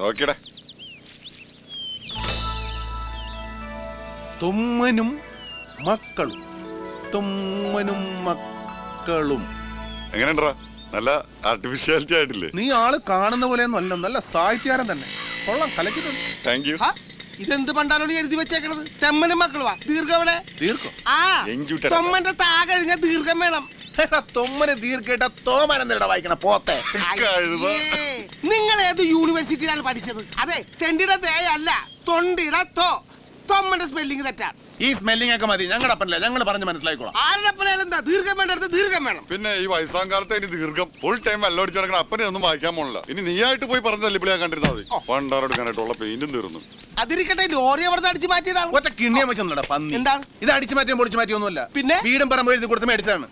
നോക്കിയടേ. തുമ്മനും മക്കളും തുമ്മനും മക്കളും. എങ്ങനെയുണ്ടാ നല്ല ആർട്ടിഫിഷ്യാലിറ്റി ആയിട്ടില്ലേ? നീ ആൾ കാണുന്ന പോലെ അല്ല നല്ല സാഹിത്യകാരൻ തന്നെ. കൊള്ളാം കലക്കിട്ടുണ്ട് താങ്ക് യു ഇതെന്ത് പണ്ടാലോട് എഴുതി വെച്ചേക്കണത്? തെമ്മനും മക്കളുവാ ദീർഘം എവിടെ ദീർഘം. ആ. തൊമ്മന്റെ താ കഴിഞ്ഞ ദീർഘം വേണം. തൊമ്മന് ദീർഘ തോമനെന്താ വായിക്കണ? പോത്തെ. നിങ്ങൾ ഏത് യൂണിവേഴ്സിറ്റിയിലാണ് പഠിച്ചത്? അതെ തെണ്ടിയുടെ തേ അല്ല തൊണ്ടിയുടെ തോ. തൊമ്മന്റെ സ്പെല്ലിംഗ് തെറ്റാണ് ഈ സ്മെല്ലിംഗ് ഒക്കെ മതി. ഞങ്ങളുടെ അപ്പനല്ലേ? ഞങ്ങൾ പറഞ്ഞ് മനസ്സിലായിക്കോളാം. ആരുടെ അപ്പനായാലും എന്താ ദീർഘം വേണ്ടടുത്ത് ദീർഘം വേണം. പിന്നെ ഈ വയസ്സാം കാലത്ത് ഇനി ദീർഘം ഫുൾ ടൈം വെള്ളം അടിച്ച് അപ്പനെ ഒന്നും വായിക്കാൻ പോണില്ല. ഇനി നീയായിട്ട് പോയി പറഞ്ഞല്ലേ ഇവിടെ കണ്ടിരുന്നാൽ മതി പണ്ടാറെടുക്കാനായിട്ടുള്ള പെയിന്റും തീർന്നു. അതിരിക്കട്ടെ ലോറി അവിടെ അടിച്ചു മാറ്റിയതാണ് ഒറ്റ കിണ്ണിയ വെച്ചെന്നടാ പന്നി. എന്താണ്? ഇത് അടിച്ചു മാറ്റിയും പൊളിച്ചു മാറ്റിയൊന്നുമല്ല പിന്നെ? വീടും പറമ്പ് എഴുതി കൊടുത്ത് മേടിച്ചാണ്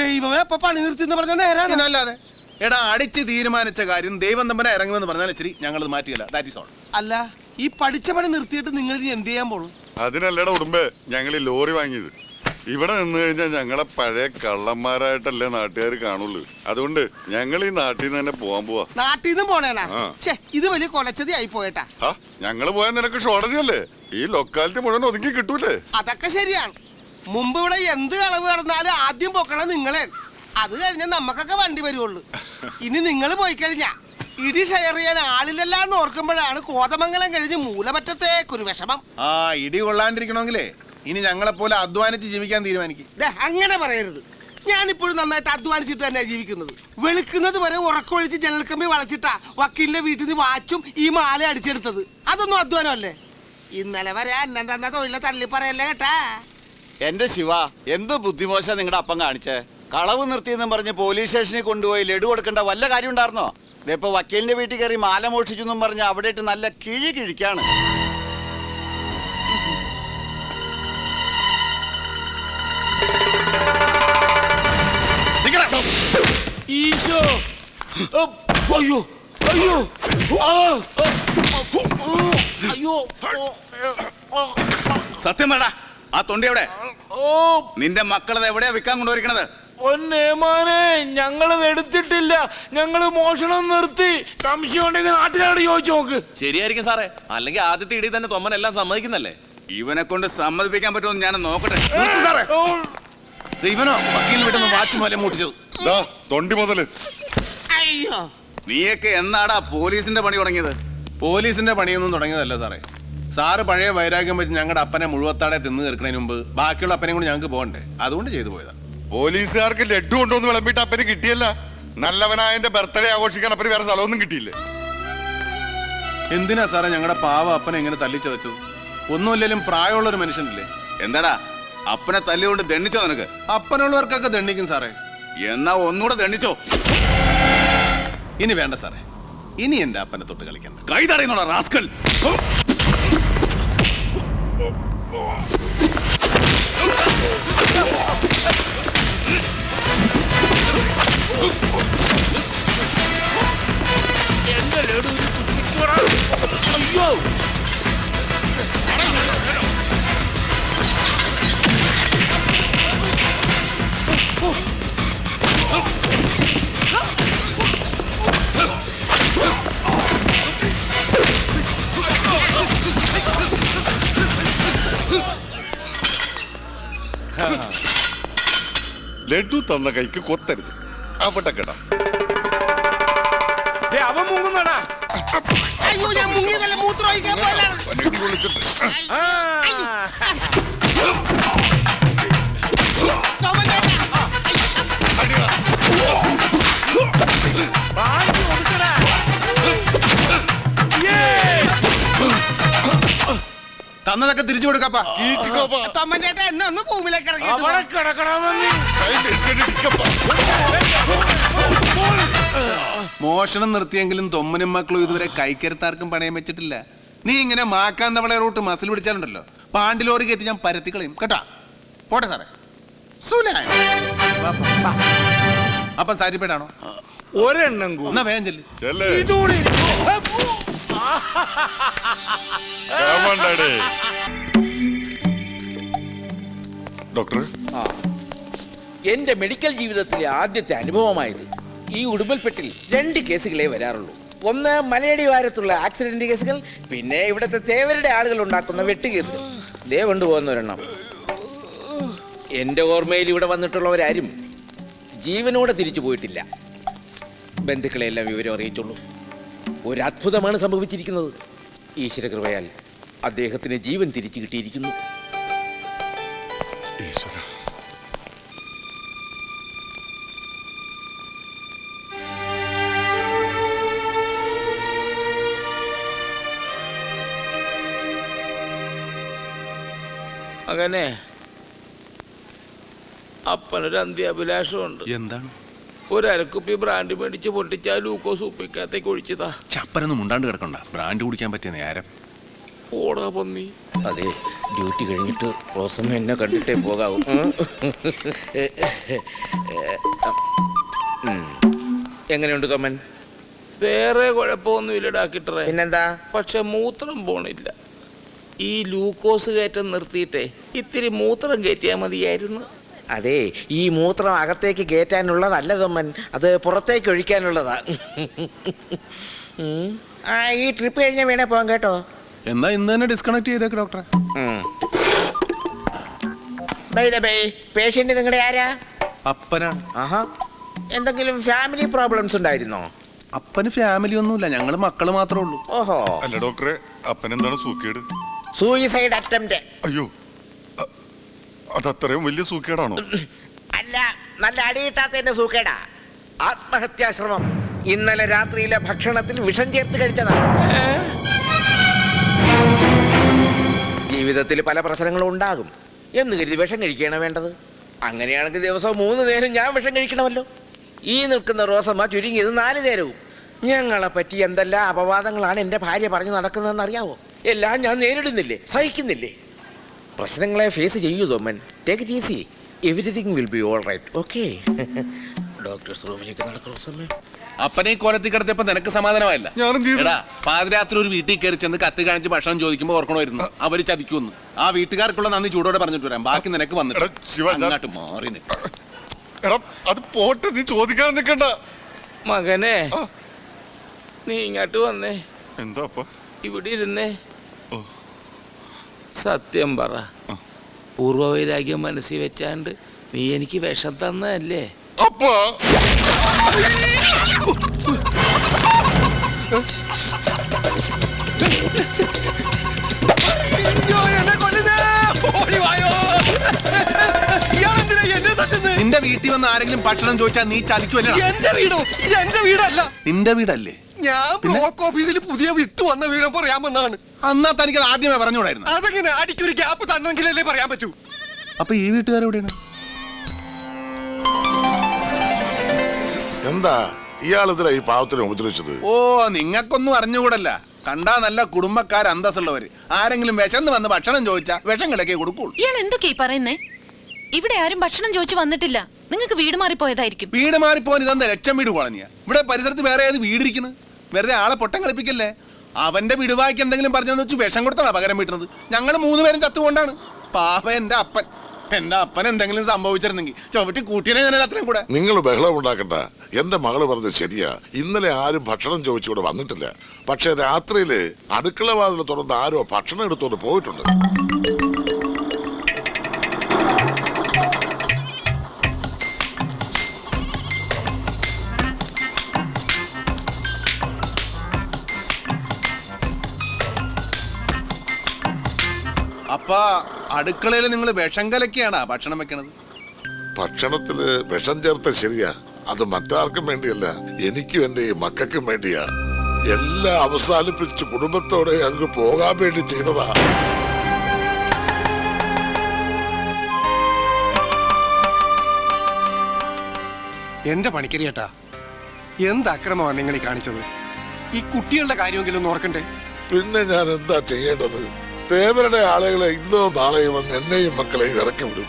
ദൈവമേ അപ്പൊ പണി നിർത്തി എന്ന് പറഞ്ഞ നേരാണ്. അല്ലാതെ? എടാ അടിച്ച് തീരുമാനിച്ച കാര്യം ദൈവം തമ്പനെ ഇറങ്ങുമെന്ന് പറഞ്ഞാൽ ശരി ഞങ്ങളത് മാറ്റിയല്ല. ദാറ്റ് ഇസ് ഓൾ അല്ല ഈ പഠിച്ച പണി നിർത്തിയിട്ട് നിങ്ങൾ ഇനി എന്ത് ചെയ്യാൻ പോണു? അതിനല്ലേടാ ഉടുമ്പേ ഞങ്ങൾ ഈ ലോറി വാങ്ങിയത്. ഇവിടെ നിന്ന് കഴിഞ്ഞാൽ ഞങ്ങളെ പഴയ കള്ളന്മാരായിട്ടല്ലേ നാട്ടുകാർ കാണുള്ളൂ. അതുകൊണ്ട് ഞങ്ങൾ ഈ നാട്ടിൽ നിന്ന് തന്നെ പോവാൻ പോവാ. നാട്ടിൽ നിന്ന് പോണേനാ ആ. ഛേ ഇത് വലിയ കൊലച്ചതി ആയി പോയേട്ടാ. ആ ഞങ്ങൾ പോയാൽ നിനക്ക് ഷോടതിയല്ലേ? ഈ ലൊക്കാലിറ്റി മുഴുവൻ ഒതുക്കി കിട്ടൂലേ? അതൊക്കെ ശരിയാണ്. മുമ്പ് ഇവിടെ എന്ത് കളവ് നടന്നാലും ആദ്യം പൊക്കണത് നിങ്ങളെ. അത് കഴിഞ്ഞാൽ നമുക്കൊക്കെ വണ്ടി വരുവുള്ളൂ. ഇനി നിങ്ങൾ പോയി കഴിഞ്ഞാ ഇടി ഷെയർ ചെയ്യാൻ ആളില്ലല്ലാന്ന് ഓർക്കുമ്പോഴാണ് കോതമംഗലം കഴിഞ്ഞ് മൂലമറ്റത്തേക്കൊരു വിഷമം. ആ ഇടി കൊള്ളാണ്ടിരിക്കണമെങ്കിലേ ഇനി ഞങ്ങളെ പോലെ അധ്വാനിച്ച് ജീവിക്കാൻ തീരുമാനിക്കും. ദേ, അങ്ങനെ പറയരുത്. ഞാനിപ്പോഴും നന്നായിട്ട് അധ്വാനിച്ചിട്ട് തന്നെ ജീവിക്കുന്നത്. വെളുക്കുന്നത് വരെ ഉറക്കമൊഴിച്ച് ജനൽക്കമ്പി വളച്ചിട്ടാ വക്കീലിന്റെ വീട്ടിൽ നിന്ന് വാച്ചും ഈ മാല അടിച്ചെടുത്തത്. അതൊന്നും അധ്വാനമല്ലേ? ഇന്നലെ വരെ അന്നം തന്ന തൊഴിലെ തള്ളി പറയല്ലേ കേട്ടാ? എന്റെ ശിവ എന്ത് ബുദ്ധിമോശ നിങ്ങളുടെ അപ്പം കാണിച്ചേ? കളവ് നിർത്തിയെന്നും പറഞ്ഞ് പോലീസ് സ്റ്റേഷനിൽ കൊണ്ടുപോയി ലഡു കൊടുക്കേണ്ട വല്ല കാര്യം ഉണ്ടായിരുന്നോ ഇതിപ്പോ വക്കീലിന്റെ വീട്ടിൽ കയറി മാല മോഷിച്ചെന്നും പറഞ്ഞ് അവിടെ ഇട്ട് നല്ല കിഴി കിഴിക്കാണ്. ഈശോ. അയ്യോ. അയ്യോ. അയ്യോ. സത്യം വേണ്ട ആ തൊണ്ടി എവിടെ? ഓ. നിന്റെ മക്കളത് എവിടെയാ വിൽക്കാൻ കൊണ്ടുവരിക്കണത്? പൊന്നേമാനെ ഞങ്ങളത് എടുത്തിട്ടില്ല. ഞങ്ങൾ മോഷണം നിർത്തി. സംശയം ഉണ്ടെങ്കിൽ നാട്ടുകാരോട് ചോദിച്ചു നോക്ക്. ശരിയായിരിക്കും സാറേ. അല്ലെങ്കിൽ ആദ്യത്തെ ഇടി തന്നെ തൊമ്മൻ എല്ലാം സമ്മതിക്കുന്നല്ലേ? ഇവനെ കൊണ്ട് സമ്മതിപ്പിക്കാൻ പറ്റുമെന്ന് ഞാൻ നോക്കട്ടെ. നിർത്ത് സാറേ. ഇവനോ വക്കീലിന് വീട്ടിൽ വാച്ച് പോലെ മൂട്ടിച്ചത്. ദാ തൊണ്ടി മുതൽ. അയ്യോ. നീയൊക്കെ എന്നാടാ പോലീസിന്റെ പണി തുടങ്ങിയത്? പോലീസിന്റെ പണിയൊന്നും തുടങ്ങിയതല്ല സാറേ. സാറ് പഴയ വൈരാഗ്യം വെച്ച് ഞങ്ങളുടെ അപ്പനെ മുഴുവത്താടെ തിന്നു തീർക്കണതിന് മുമ്പ് ബാക്കിയുള്ള അപ്പനെയും കൂടി ഞങ്ങൾക്ക് പോകണ്ടേ? അതുകൊണ്ട് ചെയ്തു പോയതാ. പോലീസുകാർക്ക് ലഡു കൊണ്ടുവന്ന് വിളമ്പിട്ട് അപ്പന് കിട്ടിയല്ല. നല്ലവനായ എന്റെ ബർത്ത്ഡേ ആഘോഷിക്കാൻ അപ്പന് വേറെ സ്ഥലമൊന്നും കിട്ടിയില്ലേ. എന്തിനാ സാറേ ഞങ്ങളുടെ പാവ അപ്പനെ എങ്ങനെ തല്ലിച്ചതച്ചത് ഒന്നുമില്ലെങ്കിലും പ്രായമുള്ള ഒരു മനുഷ്യനില്ലേ? എന്താടാ? അപ്പനെ തല്ലിക്കൊണ്ട് ദണ്ണിച്ചോ നിനക്ക്? അപ്പനുള്ളവർക്കൊക്കെ ദണ്ണിക്കും സാറേ. എന്നാ ഒന്നുകൂടെ ദണ്ണിച്ചോ. ഇനി വേണ്ട സാറേ. ഇനി എന്റെ അപ്പനെ തൊട്ട് കളിക്കണ്ട. കൈ തടയുന്നോടാ റാസ്കൽ. എന്റെ ലഡു ഇത് കുത്തിക്കോടാ. അയ്യോ ലഡു തന്ന കൈക്ക് കൊത്തരുത് അവിടെ കേട്ടാ ദേ, അവൻ മുങ്ങുന്നടാ. അയ്യോ ഞാൻ മുങ്ങിയതല്ല മൂത്രം ഒഴിക്കാൻ പോയതാണ്. വിളിച്ചിട്ട്. ആ. ചുമന്നേട്ടാ. വാങ്ങി തന്നതൊക്കെ തിരിച്ചു കൊടുക്കപ്പാ. എന്നെ ഒന്ന് ഭൂമിയിലേക്ക്. കിടക്കണമെന്ന്. മോഷണം നിർത്തിയെങ്കിലും തൊമ്മനും മക്കളും ഇതുവരെ കൈക്കരുത്താർക്കും പണയം വെച്ചിട്ടില്ല. നീ ഇങ്ങനെ മാക്കാൻ നമ്മളെ റൂട്ട് മസിൽ പിടിച്ചാലുണ്ടല്ലോ. പാണ്ടിലോറി കയറ്റി ഞാൻ പരത്തി കളയും. കേട്ടാ? പോട്ടെ സാറേ. സുലാൻ. അപ്പം സാരിപ്പേടാണോ? ഒരെണ്ണം കൂടി. എന്നാ വേഗം ചെല്ലു. ചെല്ലേ ഡോക്ടർ എന്റെ മെഡിക്കൽ ജീവിതത്തിലെ ആദ്യത്തെ അനുഭവമായത് ഈ ഉടുമ്പൽപ്പെട്ടിൽ രണ്ട് കേസുകളേ വരാറുള്ളൂ. ഒന്ന് മലയടി വാരത്തുള്ള ആക്സിഡന്റ് കേസുകൾ പിന്നെ ഇവിടുത്തെ തേവരുടെ ആളുകൾ ഉണ്ടാക്കുന്ന വെട്ട് കേസുകൾ. ദേ കൊണ്ടുപോകുന്ന ഒരെണ്ണം എന്റെ ഓർമ്മയിൽ ഇവിടെ വന്നിട്ടുള്ളവരാരും ജീവനോടെ തിരിച്ചു പോയിട്ടില്ല. ബന്ധുക്കളെല്ലാം വിവരം അറിയിച്ചുള്ളൂ ഒരു അത്ഭുതമാണ് സംഭവിച്ചിരിക്കുന്നത് ഈശ്വരകൃപയാൽ അദ്ദേഹത്തിന് ജീവൻ തിരിച്ചു കിട്ടിയിരിക്കുന്നു. അങ്ങനെ അപ്പനൊരു അന്ത്യാഭിലാഷമുണ്ട് എന്താണ്? ഒരു അരക്കുപ്പി ബ്രാൻഡ് മേടിച്ച് പൊട്ടിച്ചാൽ ലൂക്കോസ് ഉപ്പിക്കകത്തേക്ക് ഒഴിച്ചതാ ചപ്പരൊന്നും മുണ്ടാണ്ട് കിടക്കണ്ട. ബ്രാൻഡ് കുടിക്കാൻ പറ്റിയ നേരം. ഓടാ പന്നി. അതെ ഡ്യൂട്ടി കഴിഞ്ഞിട്ട് റോസമ്മ എന്നെ കണ്ടിട്ടേ പോകാവൂ. എങ്ങനെയുണ്ട് കമ്മൻ വേറെ കുഴപ്പമൊന്നും ഇല്ല ഡാക്കിട്ടറേ പിന്നെന്താ? പക്ഷെ മൂത്രം പോണില്ല. ഈ ലൂക്കോസ് കയറ്റം നിർത്തിയിട്ടേ ഇത്തിരി മൂത്രം കയറ്റിയാൽ മതിയായിരുന്നു. അതെ ഈ മൂത്രം അകത്തേക്ക് കയറ്റാനുള്ളതല്ല തൊമ്മൻ അത് പുറത്തേക്ക് ഒഴിക്കാനുള്ളതാ. ആ ഈ ട്രിപ്പ് കഴിഞ്ഞാൽ വേണേ പോകാം കേട്ടോ. എന്നാ ഇന്ന് തന്നെ ഡിസ്കണക്ട് ചെയ്തേക്ക് ഡോക്ടറെ പേഷ്യന്റ് നിങ്ങളുടെ ആരാ? അപ്പനാണ്. ആഹാ. എന്തെങ്കിലും ഫാമിലി പ്രോബ്ലംസ് ഉണ്ടായിരുന്നോ? അപ്പന് ഫാമിലി ഒന്നുമില്ല ഞങ്ങൾ മക്കൾ മാത്രമേ ഉള്ളൂ. ഓഹോ. അല്ല ഡോക്ടറെ അപ്പൻ എന്താണ് സൂക്കേട്? സൂയിസൈഡ് അറ്റംപ്റ്റ് അയ്യോ. അതത്രയും വലിയ സൂക്കേടാണോ? അല്ല നല്ല അടി കിട്ടാത്തതിന്റെ സൂക്കേടാ. ആത്മഹത്യാശ്രമം ഇന്നലെ രാത്രിയിലെ ഭക്ഷണത്തിൽ വിഷം ചേർത്ത് കഴിച്ചതാണ് ജീവിതത്തിൽ പല പ്രശ്നങ്ങളും ഉണ്ടാകും. എന്ന് കരുതി വിഷം കഴിക്കുകയാണ് വേണ്ടത്? അങ്ങനെയാണെങ്കിൽ ദിവസവും മൂന്ന് നേരം ഞാൻ വിഷം കഴിക്കണമല്ലോ. ഈ നിൽക്കുന്ന റോസമ്മ ചുരുങ്ങിയത് നാല് നേരവും. ഞങ്ങളെ പറ്റി എന്തെല്ലാം അപവാദങ്ങളാണ് എന്റെ ഭാര്യ പറഞ്ഞു നടക്കുന്നതെന്ന് അറിയാവോ? എല്ലാം ഞാൻ നേരിടുന്നില്ലേ? സഹിക്കുന്നില്ലേ? പ്രശ്നങ്ങളെ ഫേസ് ചെയ്യൂ Thoman take it easy everything will be all right okay doctors റൂമിലേക്ക് നടക്കണോ സമയം? അപ്പനെ കോലത്തിൽ കിടത്തിയപ്പോ നിനക്ക് സമാധാനമായില്ല? എടാ പാതിരാത്രി ഒരു വീട്ടിൽ കയറി ചെന്ന് കത്തി കാണിച്ച് ഭക്ഷണം ചോദിക്കുമ്പോ ഓർക്കണമായിരുന്നു. അവർ ചതിക്കുമെന്ന്. ആ വീട്ടുകാർക്കുള്ള നന്ദി ചൂടോടെ പറഞ്ഞിട്ട് വരാം. ബാക്കി നിനക്ക് വന്നിട്ട് മാറി എടാ അത് പോട്ടെ നീ ചോദിക്കാൻ നിൽക്കണ്ട മകനെ നീ ഇങ്ങോട്ട് വന്നേ. എന്താ അപ്പ? ഇവിടെ ഇരുന്നേ. സത്യം പറ. പൂർവവൈരാഗ്യം മനസ്സിൽ വെച്ചാണ്ട് നീ എനിക്ക് വിഷം തന്നതല്ലേ? അപ്പോ. നിന്റെ വീട്ടിൽ വന്ന് ആരെങ്കിലും ഭക്ഷണം ചോദിച്ചാൽ നീ ചതിക്കുമല്ലോ എന്റെ വീടോ? ഇത് എന്റെ വീടല്ല. നിന്റെ വീടല്ലേ? ഞാൻ ബ്ലോക്ക് ഓഫീസിൽ പുതിയ വിത്ത് വന്ന വിവരം പറയാൻ വന്നതാണ്. അന്നാ തനിക്ക് ആദ്യമേ പറഞ്ഞുകൂടായിരുന്നു. അതെങ്ങനെ അടിക്കൊരു ഗ്യാപ്പ് തന്നെങ്കിലല്ലേ പറയാൻ പറ്റൂ. അപ്പൊ ഈ വീട്ടുകാരെവിടെയാണ് എന്താ? ഇയാളിതിലാ ഈ പാവത്തിനെ ഉപദ്രവിച്ചത്? ഓ നിങ്ങൾക്കൊന്നും അറിഞ്ഞുകൂടല്ല. കണ്ടാ നല്ല കുടുംബക്കാർ അന്തസ്സുള്ളവര്. ആരെങ്കിലും വിശന്ന് വന്ന് ഭക്ഷണം ചോദിച്ചാ വിഷം കിടക്കേ കൊടുക്കുള്ളൂ. ഇയാൾ എന്തൊക്കെയാ പറയുന്നേ? ഇവിടെ ആരും ഭക്ഷണം ചോദിച്ചു വന്നിട്ടില്ല. നിങ്ങൾക്ക് വീട് മാറിപ്പോയതായിരിക്കും. വീട് മാറിപ്പോൻ ഇതെന്താ? ലക്ഷം വീട് കോളനിയാ. ഇവിടെ പരിസരത്ത് വേറെ ഏത് വീടിരിക്കുന്നത് വെറുതെ ആളെ പൊട്ടം കളിപ്പിക്കല്ലേ അവന്റെ വിടുവായ്ക്ക് എന്തെങ്കിലും പറഞ്ഞെന്ന് വെച്ച് വിഷം കൊടുത്താണ് പകരം വീട്ടുന്നത്? ഞങ്ങൾ മൂന്നുപേരും ചത്തുകൊണ്ടാണ്. പാപ എന്റെ അപ്പൻ. എന്റെ അപ്പൻ എന്തെങ്കിലും സംഭവിച്ചിരുന്നെങ്കിൽ ചവിട്ടി കൂട്ടിനെ ഞാൻ അത്രയും കൂടെ. നിങ്ങൾ ബഹളം ഉണ്ടാക്കണ്ട. എന്റെ മകൾ പറഞ്ഞത് ശരിയാ. ഇന്നലെ ആരും ഭക്ഷണം ചോദിച്ചുകൂടെ വന്നിട്ടില്ല. പക്ഷെ രാത്രിയിൽ അടുക്കള വാതിൽ തുറന്ന് ആരോ ഭക്ഷണം എടുത്തോണ്ട് പോയിട്ടുണ്ട്. അടുക്കളയിൽ നിങ്ങൾ വിഷം കലക്കിയാണാ ഭക്ഷണം വെക്കണത്? ഭക്ഷണത്തിൽ വിഷം ചേർത്ത ശരിയാ. അത് മറ്റാർക്കും വേണ്ടിയല്ല എനിക്കും എന്റെ ഈ മക്കൾക്കും വേണ്ടിയാ. എല്ലാം അവസാനിപ്പിച്ച് കുടുംബത്തോടെ അങ്ങ് പോകാൻ വേണ്ടി ചെയ്തതാ. എന്റെ പണിക്കരിയേട്ടാ എന്ത് അക്രമമാണ് നിങ്ങൾ ഈ കാണിച്ചത്? ഈ കുട്ടികളുടെ കാര്യമെങ്കിലും ഒന്ന് ഓർക്കണ്ടേ? പിന്നെ ഞാൻ എന്താ ചെയ്യേണ്ടത്? തേവരുടെ ആളുകളെ ഇന്നോ നാളെയും വന്ന് എന്നെയും മക്കളെയും ഇറക്കി വിടും.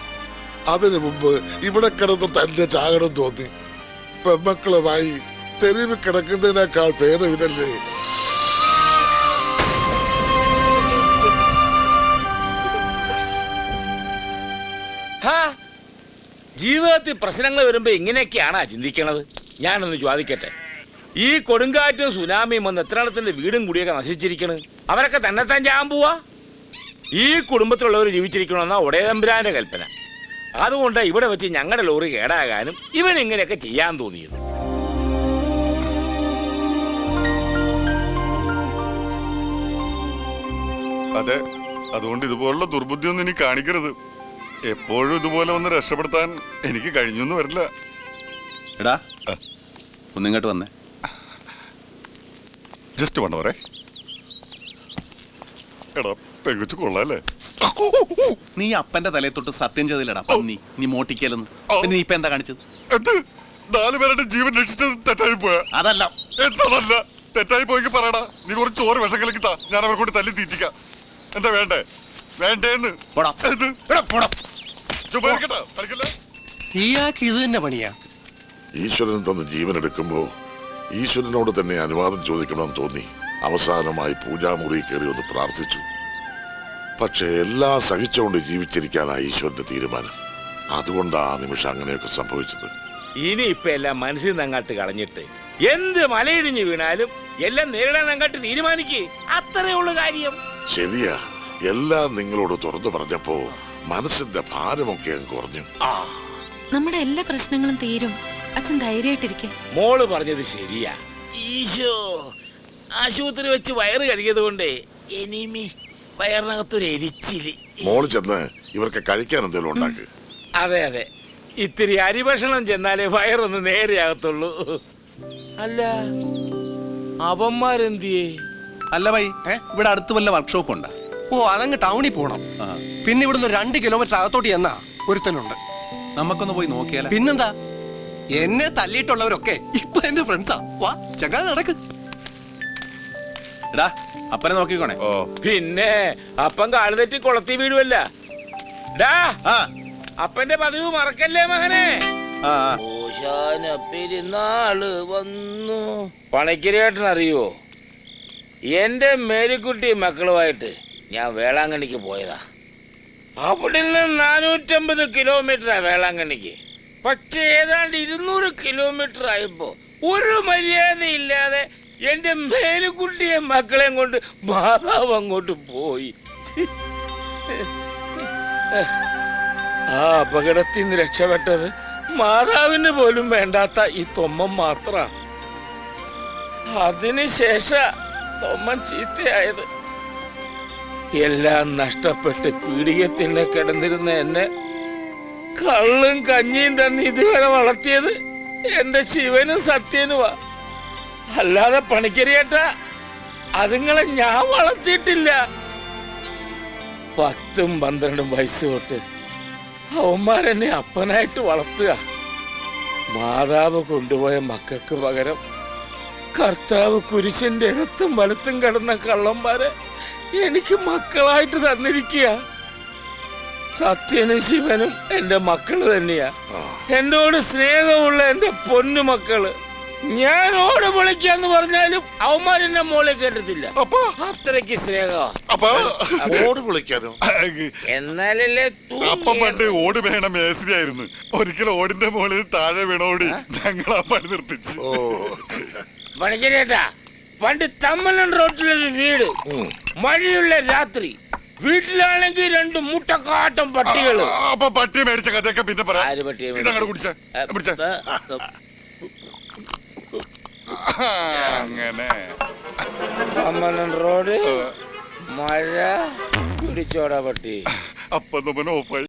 അതിനു മുമ്പ് ഇവിടെ കിടന്ന് തന്റെ ചാകണം തോന്നി. പെമ്മക്കളുമായി തെരുവ് കിടക്കുന്നതിനേക്കാൾ ഭേദം ഇതല്ലേ? ഹാ, ജീവിതത്തിൽ പ്രശ്നങ്ങൾ വരുമ്പോ ഇങ്ങനെയൊക്കെയാണാ ചിന്തിക്കണത്? ഞാനൊന്ന് ചോദിക്കട്ടെ. ഈ കൊടുങ്കാറ്റും സുനാമിയും വന്ന് എത്രാളത്തിന്റെ വീടും കൂടിയൊക്കെ നശിച്ചിരിക്കണ്? അവരൊക്കെ തന്നെത്താൻ ചെയ്യാൻ പോവാ? ഈ കുടുംബത്തിലുള്ളവർ ജീവിച്ചിരിക്കണമെന്ന ഒടയതമ്പുരാന്റെ കൽപ്പന. അതുകൊണ്ട് ഇവിടെ വെച്ച് ഞങ്ങളുടെ ലോറി കേടാകാനും ഇവൻ ഇങ്ങനെയൊക്കെ ചെയ്യാൻ തോന്നിയത്. അതെ അതുകൊണ്ട് ഇതുപോലുള്ള ദുർബുദ്ധിയൊന്നും ഇനി കാണിക്കരുത്. എപ്പോഴും ഇതുപോലെ ഒന്ന് രക്ഷപ്പെടുത്താൻ എനിക്ക് കഴിഞ്ഞൊന്നും വരില്ല. എടാ ഒന്നിങ്ങോട്ട് വന്നേ. ജസ്റ്റ് വേണ്ട വരെ എടാ പെങ്കുച്ചു കൊള്ളാല്ലേ നീ അപ്പന്റെ തലയെ തൊട്ട് സത്യം ചെയ്തില്ലടാ പന്നി. നീ മോട്ടിക്കലെന്ന് പിന്നെ നീ ഇപ്പൊ എന്താ കാണിച്ചത്? എന്ത്? നാല് പേരുടെ ജീവൻ രക്ഷിച്ചത് തെറ്റായി പോയാ? അതല്ല. എന്തതല്ല? തെറ്റായി പോയെങ്കിൽ പറയടാ. നീ കുറച്ച് ചോറ് വിഷം കലക്കി താ. ഞാൻ അവരെ കൂടി തല്ലി തീറ്റിക്കാം. എന്താ വേണ്ടേ? വേണ്ടേന്ന്. ഇയാൾക്ക് ഇത് തന്നെ പണിയാ. ഈശ്വരൻ തന്ന ജീവൻ എടുക്കുമ്പോ ഈശ്വരനോട് തന്നെ അനുവാദം ചോദിക്കണമെന്ന് തോന്നി. അവസാനമായി പൂജാമുറി കയറി ഒന്ന് പ്രാർത്ഥിച്ചു. പക്ഷെ എല്ലാം സഹിച്ചുകൊണ്ട് ജീവിച്ചിരിക്കാനാണ് ഈശ്വരന്റെ തീരുമാനം. അതുകൊണ്ടാണ് ആ നിമിഷം അങ്ങനെയൊക്കെ സംഭവിച്ചത്. ഇനി ഇപ്പൊ എല്ലാം മനസ്സിൽ നിന്ന് അങ്ങോട്ട് കളഞ്ഞിട്ട് എന്ത് മലയിടിഞ്ഞ് വീണാലും എല്ലാം നേരിടാൻ അങ്ങോട്ട് തീരുമാനിക്കേ. അത്രേ ഉള്ളു കാര്യം. ശരിയാ. എല്ലാം നിങ്ങളോട് തുറന്നു പറഞ്ഞപ്പോ മനസ്സിന്റെ ഭാരമൊക്കെ അങ്ങ് കുറഞ്ഞു. നമ്മുടെ എല്ലാ പ്രശ്നങ്ങളും തീരും. അച്ഛൻ ധൈര്യമായിട്ടിരിക്കെ. മോൾ പറഞ്ഞത് ശരിയാ. ഈശോ ആശുപത്രി വെച്ച് വയറ് കഴുകിയത് കൊണ്ടേ എനിമി വയറിനകത്തൊരു എരിച്ചിൽ. മോൾ ചെന്ന് ഇവർക്ക് കഴിക്കാൻ എന്തെങ്കിലും ഉണ്ടാക്ക്. അതെ അതെ. ഇത്തിരി അരിഭക്ഷണം ചെന്നാലേ വയറൊന്ന് നേരെയാകത്തുള്ളൂ അല്ല അവന്മാരെന്തിയേ? അല്ല ഭൈ ഇവിടെ അടുത്ത് വല്ല വർക്ക്ഷോപ്പ് ഉണ്ടാ ഓ അതങ്ങ് ടൗണിൽ പോണം. പിന്നെ ഇവിടുന്ന് രണ്ട് കിലോമീറ്റർ അകത്തോട്ട് ചെന്നാ ഒരുത്തനുണ്ട്. നമുക്കൊന്ന് പോയി നോക്കിയാലോ? പിന്നെന്താ? എന്നെ തല്ലിയിട്ടുള്ളവരൊക്കെ ഇപ്പൊ എന്റെ ഫ്രണ്ട്സാ വാ ചങ്ങാതെ നടക്ക്. എടാ അപ്പനെ നോക്കിക്കോണേ. ഓ. പിന്നെ അപ്പം കാലുതെറ്റി കുളത്തി വീടുമല്ല ഡാ ആ. അപ്പന്റെ പതിവ് മറക്കല്ലേ മകനെ? ആ ആ. ഓശാന പെരുന്നാൾ വന്നു. പണിക്കരേട്ടൻ അറിയോ എന്റെ മേരിക്കുട്ടി മക്കളുമായിട്ട് ഞാൻ വേളാങ്കണ്ണിക്ക് പോയതാ. അവിടെ നിന്ന് നാനൂറ്റമ്പത് കിലോമീറ്ററാ വേളാങ്കണ്ണിക്ക്. പക്ഷെ ഏതാണ്ട് ഇരുന്നൂറ് കിലോമീറ്റർ ആയപ്പോ ഒരു മര്യാദയില്ലാതെ എന്റെ മേലുക്കുട്ടിയെ മക്കളെയും കൊണ്ട് മാതാവ് അങ്ങോട്ട് പോയി. ആ അപകടത്തിൽ നിന്ന് രക്ഷപ്പെട്ടത് മാതാവിന് പോലും വേണ്ടാത്ത ഈ തൊമ്മൻ മാത്രമാണ്. അതിനുശേഷ തൊമ്മൻ ചീത്തയായത്. എല്ലാം നഷ്ടപ്പെട്ട് പീഡികത്തിന്നെ കിടന്നിരുന്ന എന്നെ കള്ളും കഞ്ഞിയും തന്നെ ഇതുവരെ വളർത്തിയത് എന്റെ ശിവനും സത്യനുമാ. അല്ലാതെ പണിക്കരിയേട്ട അതുങ്ങളെ ഞാൻ വളർത്തിയിട്ടില്ല. പത്തും പന്ത്രണ്ടും വയസ്സ് തൊട്ട് അവന്മാരെന്നെ അപ്പനായിട്ട് വളർത്തുക. മാതാവ് കൊണ്ടുപോയ മക്കൾക്ക് പകരം കർത്താവ് കുരിശിന്റെ ഇടത്തും വലത്തും കിടന്ന കള്ളന്മാരെ എനിക്ക് മക്കളായിട്ട് തന്നിരിക്കുക. സത്യനും ശിവനും എന്റെ മക്കൾ തന്നെയാ. എന്നോട് സ്നേഹമുള്ള എന്റെ പൊന്നു മക്കൾ. ഞാൻ ഓട് വിളിക്കാന്ന് പറഞ്ഞാലും അവന്മാരെന്നെ മോളെ കേട്ടത്തില്ല അപ്പൊ? അത്രയ്ക്ക് സ്നേഹം അപ്പൊ? ഓട് കുളിക്കാനോ എന്നാലല്ലേ അപ്പൊ പണ്ട് ഓട് വേണ മേസ്രിയായിരുന്നു ഒരിക്കലും ഓടിന്റെ മോളിൽ താഴെ വീണോടി ഞങ്ങൾ ആ പണി നിർത്തിച്ചു. ഓ. പണിക്കരേട്ടാ പണ്ട് തമ്മലം റോട്ടിലൊരു വീട്. മഴയുള്ള രാത്രി. വീട്ടിലാണെങ്കിൽ രണ്ട് മുട്ടക്കാട്ടം പട്ടികൾ അപ്പൊ പട്ടി മേടിച്ച കഥയൊക്കെ പിന്നെ പറയാം ആര് പട്ടിയെ ഇതങ്ങട് കുടിച്ചേ ഏ, പിടിച്ചേ ഏ, അങ്ങനെ. തമ്മലൻ റോഡ് മഴ പിടിച്ചോടാ പട്ടി. അപ്പൊ ഓഫായി.